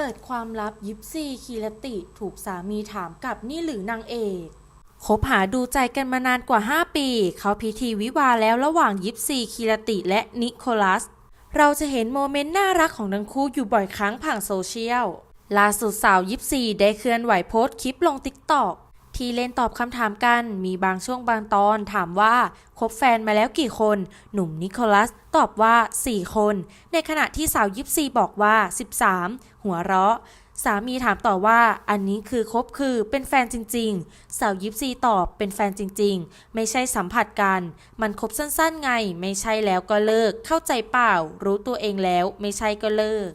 เปิดความลับยิปซีคีรติถูกสามีถามกลับนี่หรือนางเอกคบหาดูใจกันมานานกว่า 5 ปี เขาพิธีวิวาแล้วระหว่างยิปซีคีรติและนิโคลัส เราจะเห็นโมเมนต์น่ารักของทั้งคู่อยู่บ่อยครั้งผ่านโซเชียลล่าสุดสาวยิปซีได้เคลื่อนไหวโพสต์คลิปลงติ๊กต็อก ที่เล่นตอบคำถามกัน มีบางช่วงบางตอนถามว่าคบแฟนมาแล้วกี่คน หนุ่มนิโคลัสตอบว่า 4 คน ในขณะที่สาวยิปซีบอกว่า 13 หัวเราะ สามีถามต่อว่า อันนี้คือคบคือเป็นแฟนจริง ๆ สาวยิปซีตอบเป็นแฟนจริง ๆ ไม่ใช่สัมผัสกัน มันคบสั้นๆไง ไม่ใช่แล้วก็เลิก เข้าใจเปล่า รู้ตัวเองแล้ว ไม่ใช่ก็เลิก